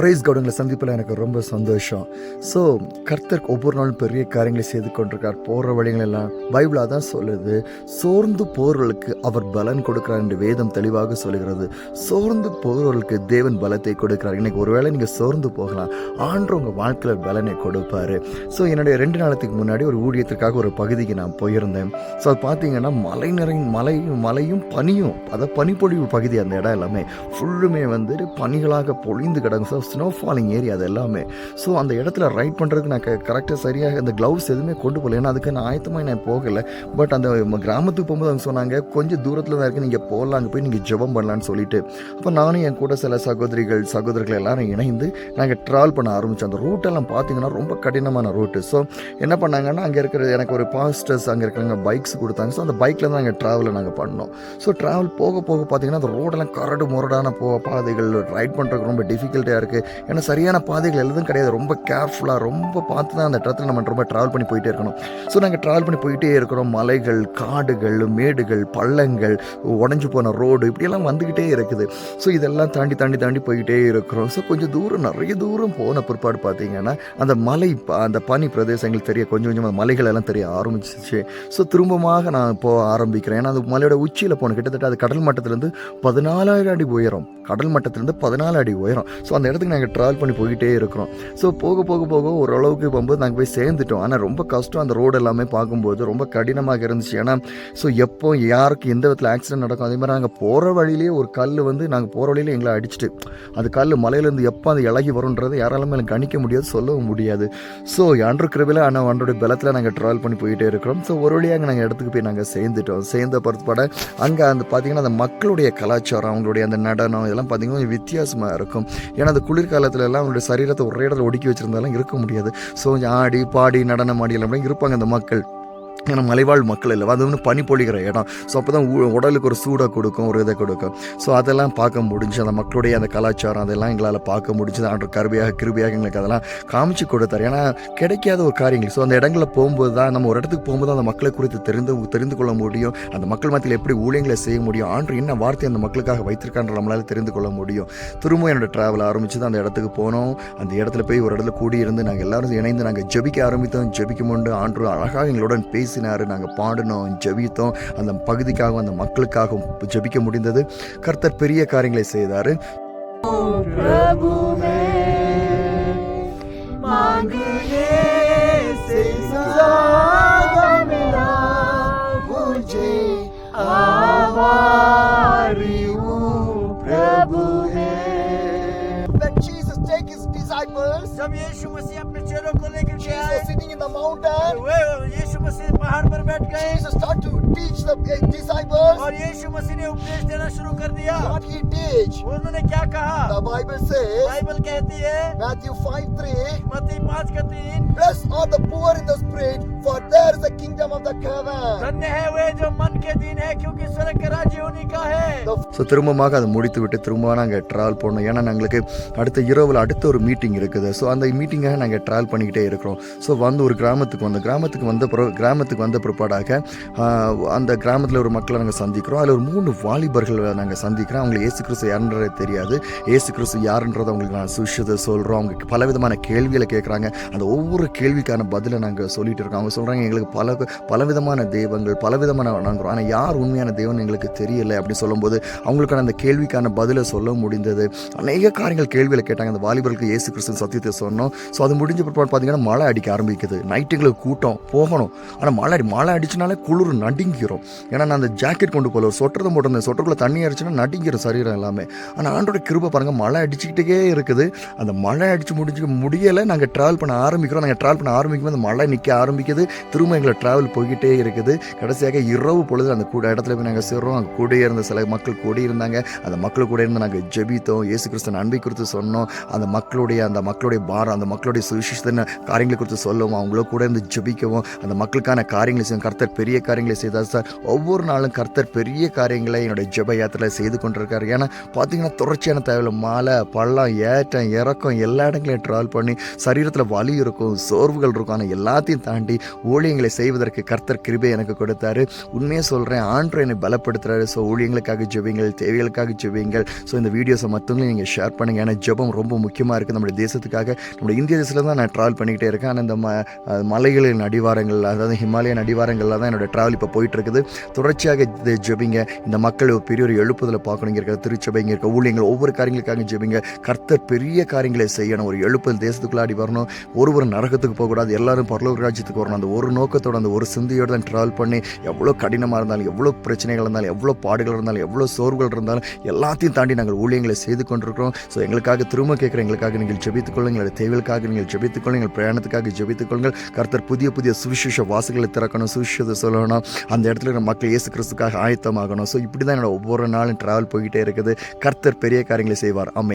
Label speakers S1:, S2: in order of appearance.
S1: Price கவுடங்களை சந்திப்பில் எனக்கு ரொம்ப சந்தோஷம். ஸோ கர்த்தர் ஒவ்வொரு நாளும் பெரிய காரியங்களை செய்து கொண்டிருக்கார். போகிற வழிகள் எல்லாம் பைபிளாக தான் சொல்லுது. சோர்ந்து போர்களுக்கு அவர் பலன் கொடுக்கிறார் என்று வேதம் தெளிவாக சொல்கிறது சோர்ந்து போகிறவர்களுக்கு தேவன் பலத்தை கொடுக்கிறார். இன்றைக்கி ஒருவேளை நீங்கள் சோர்ந்து போகலாம். ஆண்டு உங்கள் வாழ்க்கையில் பலனை கொடுப்பார். ஸோ என்னுடைய ரெண்டு நாளத்துக்கு முன்னாடி ஒரு ஊழியத்திற்காக ஒரு பகுதிக்கு நான் போயிருந்தேன். ஸோ அது பார்த்தீங்கன்னா மலை நிறை மலையும் மலையும் பனியும் அதாவது பனிப்பொழிவு பகுதி அந்த இடம் எல்லாமே ஃபுல்லுமே வந்து பனிகளாக பொழிந்து கிடங்கும் ஸோ ஸ்னோ ஃபாலிங் ஏரியா அது எல்லாமே. ஸோ அந்த இடத்துல ரைட் பண்ணுறதுக்கு நான் கரெக்டாக சரியாக அந்த க்ளவுஸ் எதுவுமே கொண்டு போகல. ஏன்னா அதுக்கு நான் ஆயத்தமாக நான் போகலை. பட் அந்த கிராமத்துக்கு போகும்போது அவங்க சொன்னாங்க கொஞ்சம் தூரத்தில் தான் இருக்குது நீங்கள் போகலாம் அங்கே போய் நீங்கள் ஜெபம் பண்ணலான்னு சொல்லிட்டு. அப்போ நானும் என் கூட சில சகோதரிகள் சகோதரர்கள் எல்லாரும் இணைந்து நாங்கள் ட்ராவல் பண்ண ஆரம்பித்தோம் அந்த ரூட்டெல்லாம் பார்த்தீங்கன்னா ரொம்ப கடினமான ரூட்டு ஸோ என்ன பண்ணாங்கன்னா அங்கே இருக்கிற எனக்கு ஒரு பாஸ்டர்ஸ் அங்கே இருக்கிறவங்க பைக்ஸ் கொடுத்தாங்க. ஸோ அந்த பைக்கில் தான் நாங்கள் ட்ராவலை நாங்கள் பண்ணோம். ஸோ ட்ராவல் போக போக பார்த்தீங்கன்னா அந்த ரோடெல்லாம் கரடு முரடான போ பாதைகள் ரைட் பண்ணுறதுக்கு ரொம்ப டிஃபிகல்ட்டாக இருக்குது ஏன்னா சரியான பாதைகள் எதுவும் கிடையாது. ரொம்ப கேர்ஃபுல்லாக ரொம்ப பார்த்து தான் அந்த இடத்துல நம்ம ரொம்ப ட்ராவல் பண்ணி போயிட்டே இருக்கணும். ஸோ நாங்கள் ட்ராவல் பண்ணி போயிட்டே இருக்கிறோம். மலைகள் காடுகள் மேடுகள் பள்ளங்கள் உடஞ்சி போன ரோடு இப்படியெல்லாம் வந்துக்கிட்டே இருக்குது. ஸோ இதெல்லாம் தாண்டி தாண்டி தாண்டி போயிட்டே இருக்கிறோம். ஸோ கொஞ்சம் தூரம் நிறைய தூரம் போன பிற்பாடு பார்த்தீங்கன்னா அந்த மலை அந்த பனி பிரதேசங்கள் தெரிய கொஞ்சம் கொஞ்சமாக மலைகள் எல்லாம் தெரிய ஆரம்பிச்சிச்சு. ஸோ திரும்பமாக நான் போக ஆரம்பிக்கிறேன். ஏன்னா அந்த மலையோட உச்சியில் போன கிட்டத்தட்ட அது கடல் மட்டத்திலேருந்து பதினாலாயிரம் அடி உயரம். கடல் மட்டத்திலேருந்து பதினாலு அடி உயரம். ஸோ அந்த இடத்துக்கு நாங்கள் ட்ராவல் பண்ணி போய்கிட்டே இருக்கிறோம். ஸோ போக போக போக ஓரளவுக்கு போகும்போது நாங்கள் போய் சேர்ந்துட்டோம். ஆனால் ரொம்ப கஷ்டம் அந்த ரோடு எல்லாமே பார்க்கும்போது. ரொம்ப கடினமாக இருந்துச்சு. ஏன்னா ஸோ எப்போ யாருக்கு எந்த விதத்தில் ஆக்சிடென்ட் நடக்கும் அதே மாதிரி நாங்கள் போகிற வழியிலேயே ஒரு கல் வந்து நாங்கள் போகிற வழியிலே எங்களை அடிச்சுட்டு அந்த கல் மலையிலேருந்து எப்போ அது இலகி வரும்ன்றதை யாராலுமே எனக்கு கணிக்க முடியாது சொல்லவும் முடியாது. ஸோ அன்று கிருபில ஆனால் அன்றோடைய பலத்தில் நாங்கள் ட்ராவல் பண்ணி போயிட்டே இருக்கிறோம். ஸோ ஒரு வழியாக நாங்கள் இடத்துக்கு போய் நாங்கள் சேர்ந்துட்டோம். சேர்ந்த பொறுத்துப்பட அங்கே அந்த பார்த்தீங்கன்னா அந்த மக்களுடைய கலாச்சாரம் அவங்களுடைய அந்த நடனம் இதெல்லாம் பார்த்தீங்கன்னா கொஞ்சம் வித்தியாசமாக இருக்கும். ஏன்னா அந்த குளிர்காலத்துலலாம் அவங்களுடைய சரீரத்தை ஒரே இடத்துல ஒடுக்கி வச்சுருந்தாலும் இருக்க முடியாது. ஸோ ஆடி பாடி நடனம் ஆடி எல்லாம் இருப்பாங்க அந்த மக்கள். ஏன்னா மலைவாழ் மக்கள் இல்லை. அது வந்து பனி பொழிகிற இடம். ஸோ அப்போ தான் உடலுக்கு ஒரு சூடாக கொடுக்கும் ஒரு இதை கொடுக்கும். ஸோ அதெல்லாம் பார்க்க முடிஞ்சு அந்த மக்களுடைய அந்த கலாச்சாரம் அதெல்லாம் எங்களால் பார்க்க முடிஞ்சது. ஆண்டு கருவியாக கிருபியாக எங்களுக்கு அதெல்லாம் காமிச்சு கொடுத்தார். ஏன்னா கிடைக்காத ஒரு காரியங்கள். ஸோ அந்த இடங்களில் போகும்போது தான் நம்ம ஒரு இடத்துக்கு போகும்போது அந்த மக்களை குறித்து தெரிந்து தெரிந்து கொள்ள முடியும். அந்த மக்கள் மத்தியில் எப்படி ஊழியங்களை செய்ய முடியும்? ஆண்டு என்ன வார்த்தை அந்த மக்களுக்காக வைத்திருக்கான்ற நம்மளால் தெரிந்து கொள்ள முடியும். திரும்ப என்னோட ட்ராவல் ஆரம்பித்து அந்த இடத்துக்கு போனோம். அந்த இடத்துல போய் ஒரு இடத்துல கூடி இருந்து நாங்கள் எல்லோரும் இணைந்து நாங்கள் ஜெபிக்க ஆரம்பித்தோம். ஜெபிக்கும் கொண்டு ஆண்டு அழகாக எங்களுடன் பேசி பேசினார். நாங்கள் பாடினோம் ஜபித்தோம். அந்த பகுதிக்காகவும் அந்த மக்களுக்காகவும் ஜபிக்க முடிந்தது. கர்த்தர் பெரிய காரியங்களை செய்தார்.
S2: பிரபுவே यीशु मसीह अपने चेलों को लेकर के आए
S3: Jesus sitting in the mountain,
S2: वे यीशु मसीह पहाड़ पर बैठ गए
S3: Jesus start to teach the uh, disciples
S2: और यीशु मसीह ने उपदेश देना शुरू कर दिया
S3: what he teach.
S2: उन्होंने क्या कहा
S3: The Bible says,
S2: बाइबल कहती है
S3: Matthew 5 3,
S2: मत्ती पाँच का तीन
S3: Blessed are the poor in the spirit, for there is the kingdom of the heaven.
S2: धन्य है वे जो मन के दिन है क्योंकि स्वर्ग
S1: ஸோ திரும்பமாக அதை முடித்து விட்டு திரும்ப நாங்கள் ட்ராவல் பண்ணோம் ஏன்னா எங்களுக்கு அடுத்த இரவில் அடுத்த ஒரு மீட்டிங் இருக்குது. ஸோ அந்த மீட்டிங்காக நாங்கள் ட்ராவல் பண்ணிக்கிட்டே இருக்கிறோம். ஸோ வந்து ஒரு கிராமத்துக்கு வந்தோம். கிராமத்துக்கு வந்த பிற கிராமத்துக்கு வந்த பிற்பாடாக அந்த கிராமத்தில் ஒரு மக்களை நாங்கள் சந்திக்கிறோம். அதில் ஒரு மூணு வாலிபர்கள் நாங்கள் சந்திக்கிறோம். அவங்களுக்கு ஏசு கிறிஸ்து யாருன்றது தெரியாது. ஏசு கிறிஸ்து யாருன்றதை அவங்களுக்கு நான் சுஷத்தை சொல்கிறோம் அவங்க பலவிதமான கேள்விகளை கேட்குறாங்க. அந்த ஒவ்வொரு கேள்விக்கான பதிலை நாங்கள் சொல்லிட்டு இருக்கோம். அவங்க சொல்கிறாங்க எங்களுக்கு பல பலவிதமான தெய்வங்கள் பலவிதமான வணங்குறோம். ஆனால் யார் உண்மையான தெய்வம் எங்களுக்கு தெரியலை அப்படின்னு சொல்லும்போது அவங்களுக்கான அந்த கேள்விக்கான பதிலை சொல்ல முடிந்தது. அநேக காரியங்கள் கேள்வியில் கேட்டாங்க. அந்த வாலிபர்களுக்கு ஏசு கிறிஸ்து சத்தியத்தை சொன்னோம். ஸோ அது முடிஞ்ச பிற்பாடு பார்த்தீங்கன்னா மழை அடிக்க ஆரம்பிக்குது. நைட்டுங்களுக்கு கூட்டம் போகணும். ஆனால் மழை அடி மழை அடிச்சுனாலே குளிர் நடுங்கிறோம் ஏன்னா நான் அந்த ஜாக்கெட் கொண்டு போகல ஒரு சொட்டர் தான் போட்டிருந்தேன். சொட்டருக்குள்ள தண்ணி அடிச்சுன்னா நடுங்கிறோம் சரீரம் எல்லாமே. ஆனால் ஆண்டோட கிருபை பாருங்கள் மழை அடிச்சுக்கிட்டே இருக்குது. அந்த மழை அடிச்சு முடிஞ்சு முடியலை நாங்கள் ட்ராவல் பண்ண ஆரம்பிக்கிறோம். நாங்கள் ட்ராவல் பண்ண ஆரம்பிக்கும் போது மழை நிற்க ஆரம்பிக்குது. திரும்ப எங்களை ட்ராவல் போய்கிட்டே இருக்குது. கடைசியாக இரவு பொழுது அந்த கூட இடத்துல போய் நாங்கள் சேர்றோம். அங்கே கூட இருந்த சில மக்கள் கூட இருந்தாங்க அந்த மக்கள் கூட இருந்து நாங்கள் ஜெபித்தோம். இயேசு கிறிஸ்து அன்பை குறித்து சொன்னோம். அந்த மக்களுடைய அந்த மக்களுடைய பாரம் அந்த மக்களுடைய சுவிசேஷத்தின காரியங்களை குறித்து சொல்லவும். அவங்கள கூட இருந்து ஜெபிக்கவும். அந்த மக்களுக்கான காரியங்களை செய்யும் கர்த்தர் பெரிய காரியங்களை செய்தார் சார். ஒவ்வொரு நாளும் கர்த்தர் பெரிய காரியங்களை என்னுடைய ஜெப யாத்திரையில் செய்து கொண்டிருக்காரு. ஏன்னா பார்த்தீங்கன்னா தொடர்ச்சியான தேவையில் மலை பள்ளம் ஏற்றம் இறக்கம் எல்லா இடங்களையும் ட்ராவல் பண்ணி சரீரத்தில் வலி இருக்கும் சோர்வுகள் இருக்கும். ஆனால் எல்லாத்தையும் தாண்டி ஊழியங்களை செய்வதற்கு கர்த்தர் கிருபை எனக்கு கொடுத்தாரு. உண்மையாக சொல்கிறேன் ஆண்டு என்னை பலப்படுத்துறாரு. ஸோ ஊழியங்களுக்காக ஜெபிங்கள் தேவைகளுக்காக ஜெபிங்கள் ஸோ இந்த வீடியோஸை மற்றவங்களும் நீங்கள் ஷேர் பண்ணுங்கள் ஏன்னா ஜெபம் ரொம்ப முக்கியமாக இருக்குது நம்முடைய தேசத்துக்காக. நம்முடைய இந்திய தேசத்தில் தான் நான் ட்ராவல் பண்ணிக்கிட்டே இருக்கேன். ஆனால் இந்த ம மலைகளின் அடிவாரங்கள் அதாவது ஹிமாலயன் அடிவாரங்களில் தான் என்னோட ட்ராவல் இப்போ போயிட்டுருக்குது. தொடர்ச்சியாக இது ஜெபிங்க. இந்த மக்கள் ஒரு பெரிய ஒரு எழுப்புதலை பார்க்கணுங்க இருக்கிற திருச்சபைங்க இருக்க ஊழியங்கள் ஒவ்வொரு காரியங்களுக்காக ஜெபிங்க. கர்த்தர் பெரிய காரியங்களை செய்யணும். ஒரு எழுப்புதல் தேசத்துக்குள்ளாடி வரணும். ஒருவர் நரகத்துக்கு போகக்கூடாது. எல்லாரும் பரலோக ராஜ்யத்துக்கு வரணும். அந்த ஒரு நோக்கத்தோட அந்த ஒரு சிந்தையோடு தான் ட்ராவல் பண்ணி எவ்வளோ கடினமாக இருந்தாலும் எவ்வளோ பிரச்சனைகள் இருந்தாலும் எவ்வளோ பாடுகள் இருந்தாலும் எவ்வளோ சோர்வுகள் இருந்தாலும் எல்லாத்தையும் தாண்டி நாங்கள் ஊழியங்களை செய்து கொண்டிருக்கிறோம். ஸோ எங்களுக்காக திரும்ப கேட்குற எங்களுக்காக நீங்கள் ஜெபித்துக் கொள்ளுங்கள். எங்களுடைய தேவைகளுக்காக நீங்கள் ஜெபித்துக்கொள்ளுங்கள் எங்கள் பிரயாணத்துக்காக ஜெபித்துக்கொள்ளுங்கள் கர்த்தர் புதிய புதிய சுவிசேஷ வாசல்களை திறக்கணும் சுவிசேஷத்தை சொல்லணும். அந்த இடத்துல மக்கள் இயேசு கிறிஸ்துக்காக ஆயத்தமாகணும். ஸோ இப்படி தான் என்னோட ஒவ்வொரு நாளும் ட்ராவல் போய்கிட்டே இருக்குது. கர்த்தர் பெரிய காரியங்களை செய்வார். அம்மை